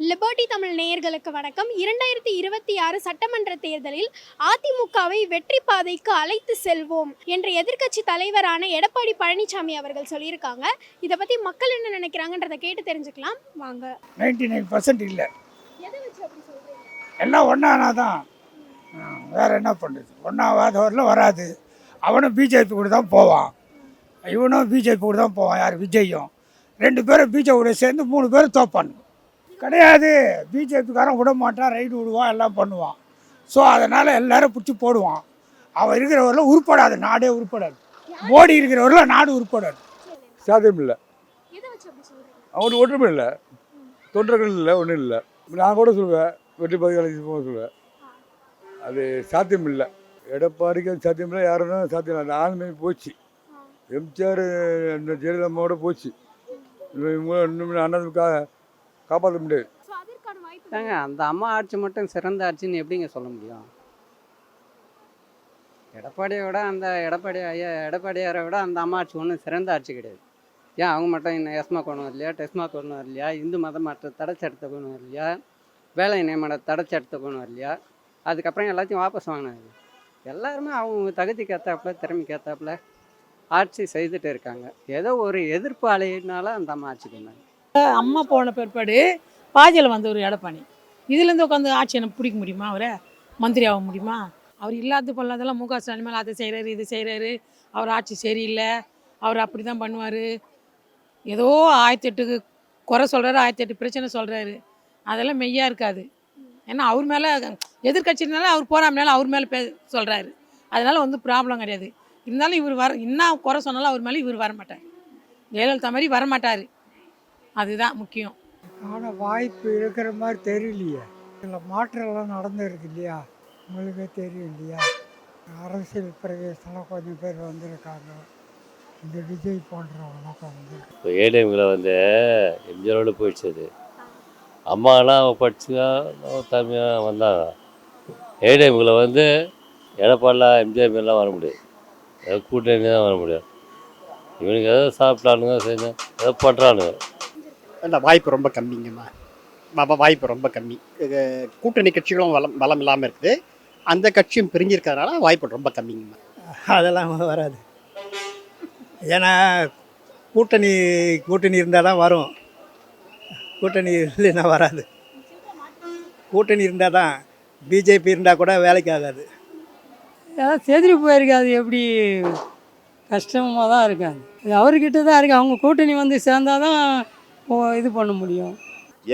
Liberty Tamil நேயர்களுக்கு வணக்கம். இரண்டாயிரத்தி இருபத்தி ஆறு சட்டமன்ற தேர்தலில் அதிமுகவை வெற்றி பாதைக்கு அழைத்து செல்வோம் என்ற எதிர்க்கட்சி தலைவரான எடப்பாடி பழனிசாமி அவர்கள் சொல்லியிருக்காங்க. இதை பத்தி மக்கள் என்ன நினைக்கிறாங்கன்றதை கேட்டு தெரிஞ்சுக்கலாம். வாங்க. நைன்டி நைன் பர்சன்ட் இல்லை. எல்லாம் ஒன்றானா தான் வேறு என்ன பண்ணுறது ஒன்றாவாதவரில் வராது. அவனும் பிஜேபி கூட தான் போவான். இவனும் பிஜேபி கூட தான் போவான். யார்? விஜயும். ரெண்டு பேரும் பிஜேபி கூட சேர்ந்து மூணு பேரும் தோப்பானுங்க. கிடையாது. பிஜேபிக்காரன் விட மாட்டான் ரைடு விடுவான் எல்லாம் பண்ணுவான். ஸோ அதனால் எல்லாரும் பிடிச்சி போடுவான். அவன் இருக்கிறவரில் உருப்படாது நாடே உருப்படாது. மோடி இருக்கிறவரில் நாடு உருப்படாது. சாத்தியம் இல்லை. அவங்களுக்கு ஒற்றுமை இல்லை. தொண்டர்கள் இல்லை ஒன்றும் இல்லை. நான் கூட சொல்லுவேன் வெற்றி பதிவு போக சொல்லுவேன் அது சாத்தியம் இல்லை. எடப்பாடிக்கு அது சாத்தியம் இல்லை யாருன்னா சாத்தியம் இல்லை. ஆளுமை போச்சு. எம்ஜிஆர் இந்த ஜெயலலிதாவோட போச்சு. இவங்க இன்னும் அண்ணனுக்கா காப்பாற்ற முடியாது. ஏங்க அந்த அம்மா ஆட்சி மட்டும் சிறந்த ஆட்சின்னு எப்படிங்க சொல்ல முடியும்? எடப்பாடியை விட அந்த எடப்பாடி ஐயா எடப்பாடியாரை விட அந்த அம்மா ஆட்சி ஒன்றும் சிறந்த ஆட்சி கிடையாது. ஏன் அவங்க மட்டும் இன்னும் எஸ்மா கொண்டு வரலையா டெஸ்மா கொண்டு வரலையா இந்து மத மாற்ற தடை சட்டத்தை கொண்டு வரலையா வேலை நியமன தடை சட்டத்தை கொண்டு வரலையா அதுக்கப்புறம் எல்லாத்தையும் வாபஸ் வாங்கினாங்க எல்லாருமே அவங்க தகுதிக்கு ஏற்றாப்புல திறமைக்கு ஏற்றாப்புல ஆட்சி செய்துட்டு இருக்காங்க. ஏதோ ஒரு எதிர்ப்பு அலையினால அந்த அம்மா ஆட்சிக்கு வந்தாங்க. அம்மா போன பிற்பாடு பாஜியில் வந்த ஒரு எடப்பாடி. இதுலேருந்து உட்காந்து ஆட்சி எனக்கு பிடிக்க முடியுமா அவரை? மந்திரி ஆக முடியுமா? அவர் இல்லாத பொல்லாதெல்லாம் முக ஸ்டாலின் மேலே அதை செய்கிறாரு இது செய்கிறாரு அவர் ஆட்சி சரியில்லை அவர் அப்படி தான் பண்ணுவார். ஏதோ ஆயிரத்தி எட்டுக்கு குறை சொல்கிறாரு ஆயிரத்தி எட்டு பிரச்சனை சொல்கிறாரு அதெல்லாம் மெய்யாக இருக்காது. ஏன்னா அவர் மேலே எதிர்கட்சினால அவர் போகிறாமனால அவர் மேலே பே சொல்கிறாரு அதனால் வந்து ப்ராப்ளம் கிடையாது. இருந்தாலும் இவர் வர என்ன குறை சொன்னாலும் அவர் மேலே இவர் வரமாட்டார். ஜெயலலிதா மாதிரி வரமாட்டார். அதுதான் முக்கியம். ஆனால் வாய்ப்பு இருக்கிற மாதிரி தெரியலையே. இதில் மாற்றம்லாம் நடந்துருக்கு இல்லையா? உங்களுக்கே தெரியும் இல்லையா? அரசியல் பிரவேசம்லாம் கொஞ்சம் பேர் வந்திருக்காங்க. இந்த விஜய் போன்றவங்களாம் வந்து இப்போ ஏடிஎம்கில் வந்து எம்ஜிஆரோட போயிடுச்சு அது. அம்மாலாம் படிச்சுங்க தம்பியாக வந்தாங்க. ஏடிஎம்கில் வந்து எடப்பாடிலாம் எம்ஜிஆர் மாரிலாம் வர முடியாது. ஏதோ கூட்டணி தான் வர முடியும். இவனுக்கு ஏதோ சாப்பிட்டானுங்க செஞ்சு ஏதோ பண்ணுறானுங்க இல்லை வாய்ப்பு ரொம்ப கம்மிங்கம்மா? வாய்ப்பு ரொம்ப கம்மி. இது கூட்டணி கட்சிகளும் வளம் பலம் இல்லாமல் இருக்குது. அந்த கட்சியும் பிரிஞ்சிருக்கிறதுனால வாய்ப்பு ரொம்ப கம்மிங்கம்மா. அதெல்லாம் வராது. ஏன்னா கூட்டணி கூட்டணி இருந்தால் தான் வரும். கூட்டணி இல்லைன்னா வராது. கூட்டணி இருந்தால் தான் பிஜேபி இருந்தால் கூட வேலைக்கு ஆகாது. அதான் செதிரி போயிருக்கு அது எப்படி கஷ்டமாக தான் இருக்காது அவர்கிட்ட தான் இருக்குது அவங்க கூட்டணி வந்து சேர்ந்தால் தான் இது பண்ண முடியும்.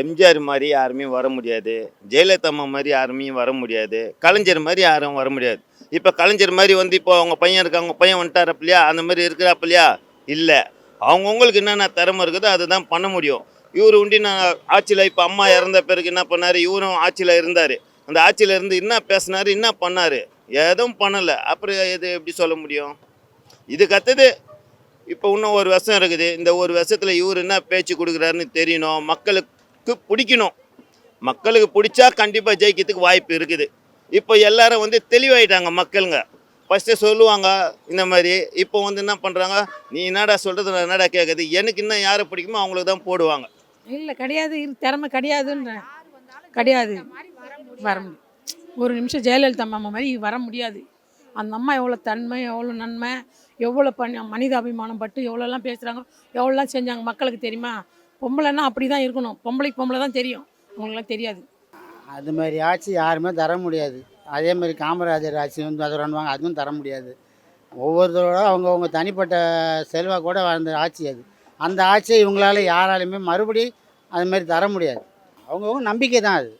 எம்ஜிஆர் மாதிரி யாருமே வர முடியாது. ஜெயலலிதா அம்மா மாதிரி யாருமே வர முடியாது. கலைஞர் மாதிரி யாரும் வர முடியாது. இப்போ கலைஞர் மாதிரி வந்து இப்போ அவங்க பையன் இருக்காங்க அவங்க பையன் வந்துட்டாரப்பில்லையா அந்த மாதிரி இருக்கிறாப்பில்லையா இல்லை. அவங்கவுங்களுக்கு என்னென்ன திறமை இருக்குதோ அதை தான் பண்ண முடியும். இவர் உண்டி நான் ஆட்சியில் இப்போ அம்மா இறந்த பிறகு என்ன பண்ணார்? இவரும் ஆட்சியில் இருந்தார். அந்த ஆட்சியில் இருந்து என்ன பேசினார்? என்ன பண்ணார்? எதுவும் பண்ணலை. அப்புறம் எது எப்படி சொல்ல முடியும்? இதுக்கு அடுத்தது இப்போ இன்னும் ஒரு வருஷம் இருக்குது. இந்த ஒரு வருஷத்தில் இவர் என்ன பேச்சு கொடுக்குறாருன்னு தெரியணும். மக்களுக்கு பிடிக்கணும். மக்களுக்கு பிடிச்சா கண்டிப்பாக ஜெயிக்கிறதுக்கு வாய்ப்பு இருக்குது. இப்போ எல்லாரும் வந்து தெளிவாயிட்டாங்க மக்களுங்க. ஃபஸ்ட்டு சொல்லுவாங்க இந்த மாதிரி. இப்போ வந்து என்ன பண்ணுறாங்க நீ என்னடா சொல்கிறது நான் என்னடா கேட்குது எனக்கு இன்னும் யாரை பிடிக்குமோ அவங்களுக்கு தான் போடுவாங்க. இல்லை கிடையாது. இரு- திறமை கிடையாதுன்ற. கிடையாது. வர ஒரு நிமிஷம் ஜெயலலிதா மாமா மாதிரி வர முடியாது. அந்த அம்மா எவ்வளோ தன்மை எவ்வளோ நன்மை எவ்வளோ பண்ணி மனித அபிமானம் பட்டு எவ்வளோலாம் பேசுகிறாங்க எவ்வளோலாம் செஞ்சாங்க மக்களுக்கு தெரியுமா? பொம்பளைன்னா அப்படி தான் இருக்கணும். பொம்பளைக்கு பொம்பளை தான் தெரியும். அவங்களுக்குலாம் தெரியாது. அது மாதிரி ஆட்சி யாருமே தர முடியாது. அதே மாதிரி காமராஜர் ஆட்சி வந்து அதை பண்ணுவாங்க அதுவும் தர முடியாது. ஒவ்வொருத்தரோட அவங்கவுங்க தனிப்பட்ட செல்வாக்கோட வாழ்ந்த ஆட்சி அது. அந்த ஆட்சியை இவங்களால யாராலையுமே மறுபடி அது மாதிரி தர முடியாது. அவங்கவுங்க நம்பிக்கை தான் அது.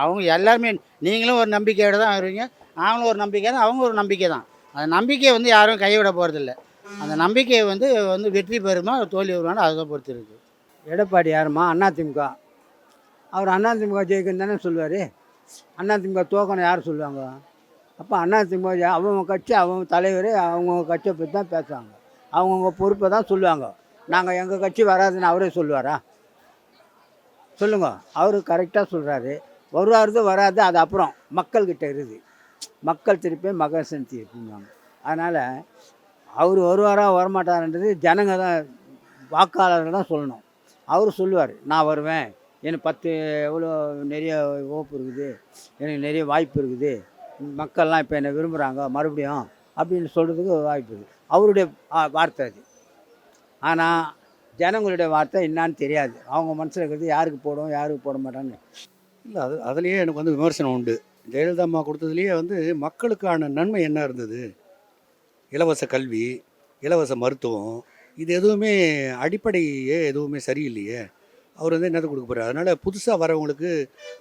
அவங்க எல்லாருமே நீங்களும் ஒரு நம்பிக்கையோட தான் வருவீங்க நாங்களும் ஒரு நம்பிக்கை தான் அவங்க ஒரு நம்பிக்கை தான். அந்த நம்பிக்கையை வந்து யாரும் கைவிட போகிறதில்ல அந்த நம்பிக்கையை வந்து வந்து வெற்றி பெறுமா தோல்வி வருமானு அதை பொறுத்து இருக்குது எடப்பாடி யாருமா அதிமுக அவர் அதிமுக ஜெயிக்கணும் தானே சொல்லுவார். அதிமுக தோக்கணும் யார் சொல்லுவாங்க? அப்போ அதிமுக அவங்க கட்சி அவங்க தலைவர் அவங்கவுங்க கட்சியை பற்றி தான் பேசுவாங்க. அவங்கவுங்க பொறுப்பை தான் சொல்லுவாங்க. நாங்கள் எங்கள் கட்சி வராதுன்னு அவரே சொல்லுவாரா? சொல்லுங்க. அவர் கரெக்டாக சொல்கிறாரு வருவாருது வராது அது அப்புறம் மக்கள்கிட்ட இருக்குது மக்கள் திருப்பி மகன் சந்தி இருக்குங்க அதனால் அவர் வருவாரா வரமாட்டாருன்றது ஜனங்க தான் வாக்காளர்கள் தான் சொல்லணும். அவர் சொல்லுவார் நான் வருவேன். எனக்கு பத்து எவ்வளோ நிறைய ஓப்பு இருக்குது. எனக்கு நிறைய வாய்ப்பு இருக்குது. மக்கள்லாம் இப்போ என்னை விரும்புகிறாங்க மறுபடியும் அப்படின்னு சொல்கிறதுக்கு வாய்ப்பு இருக்குது அவருடைய வார்த்தை அது. ஆனால் ஜனங்களுடைய வார்த்தை என்னான்னு தெரியாது. அவங்க மனசில் இருக்கிறது யாருக்கு போடும் யாருக்கு போட மாட்டான்னு. இல்லை அது அதுலேயே எனக்கு வந்து விமர்சனம் உண்டு. ஜெயலலிதா அம்மா கொடுத்ததுலேயே வந்து மக்களுக்கான நன்மை என்ன இருந்தது? இலவச கல்வி இலவச மருத்துவம் இது எதுவுமே அடிப்படையே எதுவுமே சரியில்லையே. அவர் வந்து என்னது கொடுக்க போகிறார் அதனால் புதுசாக வரவங்களுக்கு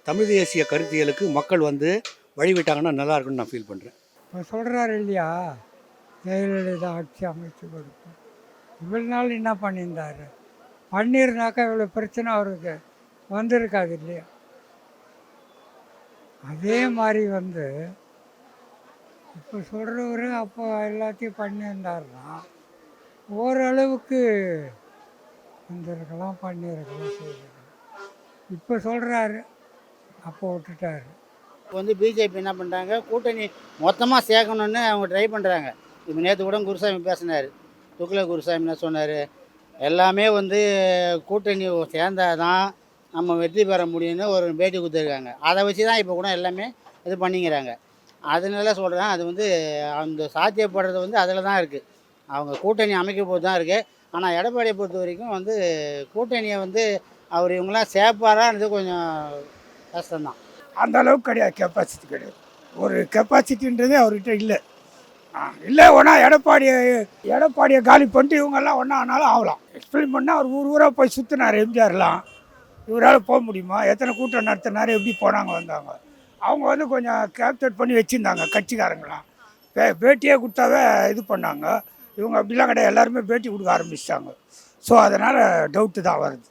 தமிழ் தேசிய கருத்தியலுக்கு மக்கள் வந்து வழிவிட்டாங்கன்னா நல்லா இருக்கும்னு நான் ஃபீல் பண்ணுறேன் இப்போ சொல்கிறாரு இல்லையா? ஜெயலலிதா ஆட்சி அமைச்சு கொடுக்கும் இவ்வளோ நாள் என்ன பண்ணியிருந்தாரு? பண்ணியிருந்தாக்கா இவ்வளோ பிரச்சனை அவருக்கு வந்திருக்காது இல்லையா? அதே மாதிரி வந்து இப்போ சொல்கிறவர் அப்போ எல்லாத்தையும் பண்ணியிருந்தாருன்னா ஓரளவுக்கு வந்திருக்கலாம் பண்ணியிருக்கலாம் செய்திருக்கலாம். இப்போ சொல்கிறாரு அப்போ விட்டுட்டாரு. இப்போ வந்து பிஜேபி என்ன பண்ணுறாங்க கூட்டணி மொத்தமாக சேர்க்கணுன்னு அவங்க ட்ரை பண்ணுறாங்க இப்போ நேற்று கூட குருசாமி பேசினார். துக்ள குருசாமி என்ன சொன்னார். எல்லாமே வந்து கூட்டணி சேர்ந்தாதான் நம்ம வெற்றி பெற முடியும்னு ஒரு பேட்டி கொடுத்துருக்காங்க. அதை வச்சு தான் இப்போ கூட எல்லாமே இது பண்ணிக்கிறாங்க. அதனால சொல்கிறேன் அது வந்து அந்த சாத்தியப்படுறது வந்து அதில் தான் இருக்குது அவங்க கூட்டணி அமைக்க போது தான் இருக்குது ஆனால் எடப்பாடியை பொறுத்த வரைக்கும் வந்து கூட்டணியை வந்து அவர் இவங்களாம் சேர்ப்பாரான்றது கொஞ்சம் கஷ்டம்தான். அந்த அளவுக்கு கிடையாது கெப்பாசிட்டி கிடையாது. ஒரு கெப்பாசிட்டின்றதே அவர்கிட்ட இல்லை. இல்லை ஒன்றா எடப்பாடியை எடப்பாடியை காலி பண்ணிட்டு இவங்கெல்லாம் ஒன்றா ஆனாலும் ஆகலாம். எக்ஸ்பிளைன் பண்ணால் அவர் ஊர் ஊராக போய் சுற்றினார் எம்ஜிஆர்லாம். இவரால் போக முடியுமா? எத்தனை கூட்டம் நடத்தினார்? எப்படி போனாங்க வந்தாங்க? அவங்க வந்து கொஞ்சம் கேப்சர் பண்ணி வச்சுருந்தாங்க கட்சிக்காரங்களாம். பே பேட்டியே கொடுத்தாவே இது பண்ணாங்க. இவங்க அப்படிலாம் கிடையாது. எல்லாருமே பேட்டி கொடுக்க ஆரம்பிச்சிட்டாங்க. ஸோ அதனால் டவுட்டு தான் வருது.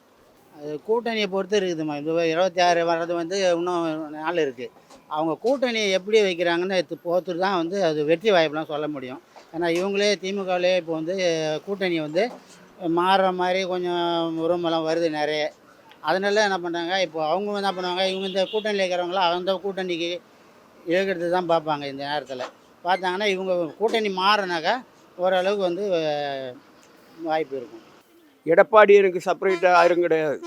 அது கூட்டணியை பொறுத்து இருக்குதுமா இது இருபத்தி ஆறு வர்றது வந்து இன்னும் நாள் இருக்குது அவங்க கூட்டணியை எப்படி வைக்கிறாங்கன்னு இது பொறுத்து தான் வந்து அது வெற்றி வாய்ப்புலாம் சொல்ல முடியும். ஏன்னா இவங்களே திமுகவிலே இப்போ வந்து கூட்டணி வந்து மாறுற மாதிரி கொஞ்சம் உரமெல்லாம் வருது நிறைய. அதனால என்ன பண்ணுறாங்க இப்போ அவங்க என்ன பண்ணுவாங்க இவங்க இந்த கூட்டணியில் இருக்கிறவங்களாம் அந்த கூட்டணிக்கு இழுக்கிறது தான் பார்ப்பாங்க இந்த நேரத்தில். பார்த்தாங்கன்னா இவங்க கூட்டணி மாறினாக்கா ஓரளவுக்கு வந்து வாய்ப்பு இருக்கும். எடப்பாடி எனக்கு செப்பரேட்டாக யாரும் கிடையாது.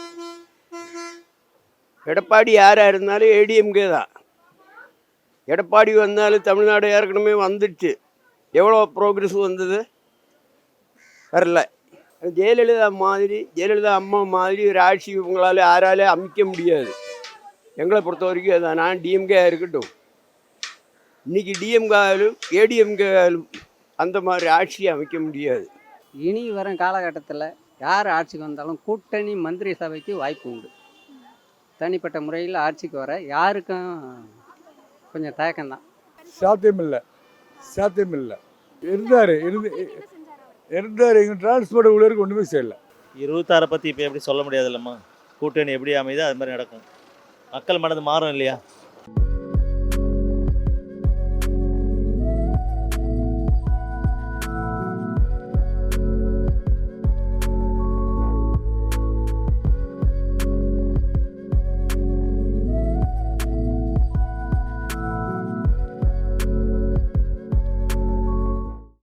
எடப்பாடி யாராக இருந்தாலும் ஏடிஎம்கே தான். எடப்பாடி வந்தாலும் தமிழ்நாடு ஏற்கனவே வந்துடுச்சு. எவ்வளோ ப்ரோக்ரஸ் வந்தது? வரல. ஜெயலலிதா மாதிரி ஜெயலலிதா அம்மா மாதிரி ஒரு ஆட்சி இவங்களால யாராலே அமைக்க முடியாது. எங்களை பொறுத்த வரைக்கும் அதான். நான் டிஎம்கே இருக்கட்டும். இன்னைக்கு டிஎம்கேலும் ஏடிஎம்கேலும் அந்த மாதிரி ஆட்சியை அமைக்க முடியாது. இனி வரும் காலகட்டத்தில் யார் ஆட்சிக்கு வந்தாலும் கூட்டணி மந்திரி சபைக்கு வாய்ப்பு உண்டு. தனிப்பட்ட முறையில் ஆட்சிக்கு வர யாருக்கும் கொஞ்சம் தயக்கம்தான். சாத்தியம் இல்லை சாத்தியம் இல்லை இருந்தார் இருந்து இருந்தார் எங்கள் டிரான்ஸ்போர்ட் உள்ளவருக்கு ஒன்றுமே செய்யலை. இருபத்தாறை பற்றி இப்போ எப்படி சொல்ல முடியாது இல்லைம்மா கூட்டணி எப்படி அமையுதோ அது மாதிரி நடக்கும். மக்கள் மனது மாறும் இல்லையா?